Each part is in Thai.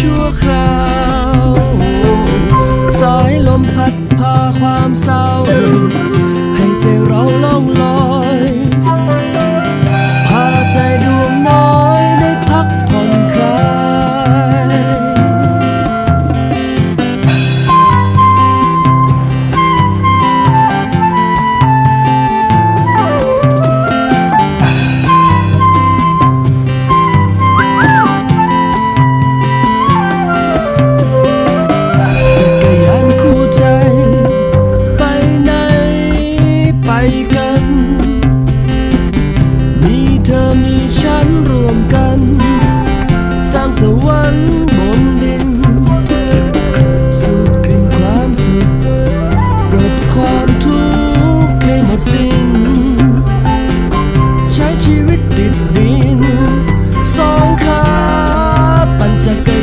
ชั่วคราว สายลมพัด มีฉันรวมกัน สร้างสวรรค์บนดิน สูดกลิ่นความสุขลดความทุกข์ให้หมดสิ้น ใช้ชีวิตดิดดิน สองขาปัญนจักร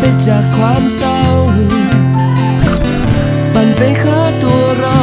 ไปจากความเศร้า ปั่นไปหาตัวเรา